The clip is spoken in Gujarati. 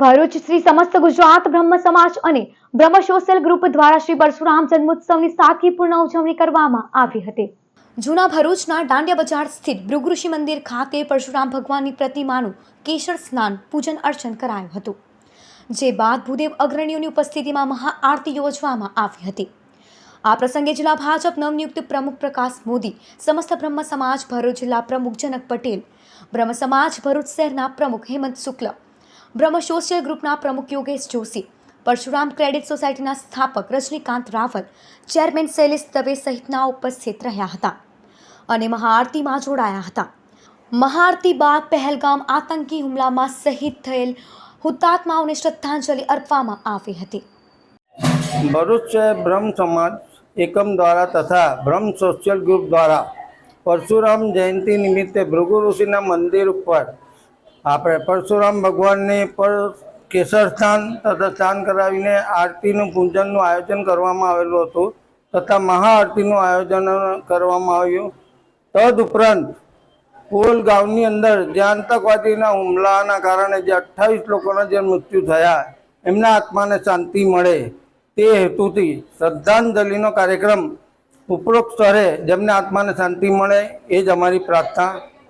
ભરૂચ શ્રી સમસ્ત ગુજરાત બ્રહ્મ સમાજ અને બ્રહ્મ સોશિયલ ગ્રુપ દ્વારા શ્રી પરશુરામ જન્મોત્સવની સાદગીપૂર્ણ ઉજવણી કરવામાં આવી હતી. જૂના ભરૂચના દાંડિયા બજાર સ્થિત ભૃગૃષિ મંદિર ખાતે પરશુરામ ભગવાનની પ્રતિમાનું કેશર સ્નાન, પૂજન, અર્ચન કરાયું હતું, જે બાદ ભૂદેવ અગ્રણીઓની ઉપસ્થિતિમાં મહાઆરતી યોજવામાં આવી હતી. આ પ્રસંગે જિલ્લા ભાજપ નવનિયુક્ત પ્રમુખ પ્રકાશ મોદી, સમસ્ત બ્રહ્મ સમાજ, ભરૂચ જિલ્લા પ્રમુખ જનક પટેલ, બ્રહ્મ સમાજ, ભરૂચ શહેરના પ્રમુખ હેમંત શુક્લ બ્રહ્મ સોશિયલ ગ્રુપના પ્રમુખ યોગેશ જોશી, પરશુરામ ક્રેડિટ સોસાયટીના સ્થાપક રજનીકાંત રાવલ, ચેરમેન શૈલેષ દવે સહિતના ઉપસ્થિત રહ્યા હતા અને મહાઆરતીમાં જોડાયા હતા. મહાઆરતી બાદ પહેલગામ આતંકી હુમલામાં શહીદ થયેલ હુતાત્માઓને શ્રદ્ધાંજલિ અર્પવામાં આવી હતી. ભરૂચ શહેર બ્રહ્મ સમાજ એકમ દ્વારા તથા બ્રહ્મ સોશિયલ ગ્રુપ દ્વારા પરશુરામ જયંતિ નિમિત્તે ભૃગુ ઋષિના મંદિર ઉપર આપણે પરશુરામ ભગવાનની પર કેસર સ્થાન તથા સ્નાન કરાવીને આરતીનું પૂજનનું આયોજન કરવામાં આવેલું હતું તથા મહાઆરતીનું આયોજન કરવામાં આવ્યું. તદ ઉપરાંત પુલ ગામની અંદર જે આતંકવાદીના હુમલાના કારણે જે અઠ્ઠાવીસ લોકોના જે મૃત્યુ થયા, એમના આત્માને શાંતિ મળે તે હેતુથી શ્રદ્ધાંજલિનો કાર્યક્રમ ઉપરોક્ત સ્તરે જેમને આત્માને શાંતિ મળે એ જ અમારી પ્રાર્થના